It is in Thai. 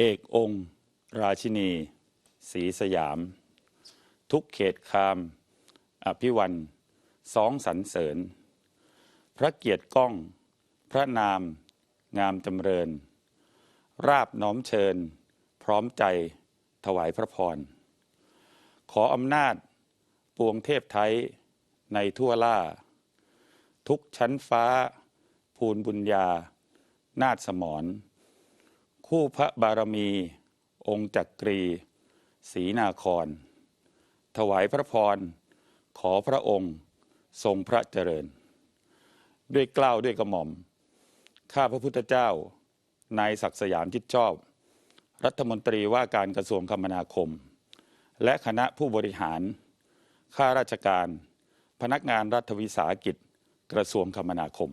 เอกองค์ ราชินีศรีสยาม ทุกเขตคาม อภิวันสองสรรเสริญ พระเกียรติก้อง พระนาม งามจำเริญ ราบน้อมเชิญ พร้อมใจถวายพระพร ขออำนาจปวงเทพไทยในทั่วล่า ทุกชั้นฟ้า ภูนบุญญา นาฏสมร คู่พระบารมี องค์จักรีศรีนาคร ถวายพระพร ขอพระองค์ทรงพระเจริญ ด้วยกล้าวด้วยกระหม่อม ข้าพระพุทธเจ้านายศักดิ์สยามชิดชอบ รัฐมนตรีว่าการกระทรวงคมนาคม และคณะผู้บริหาร ข้าราชการ พนักงานรัฐวิสาหกิจ กระทรวงคมนาคม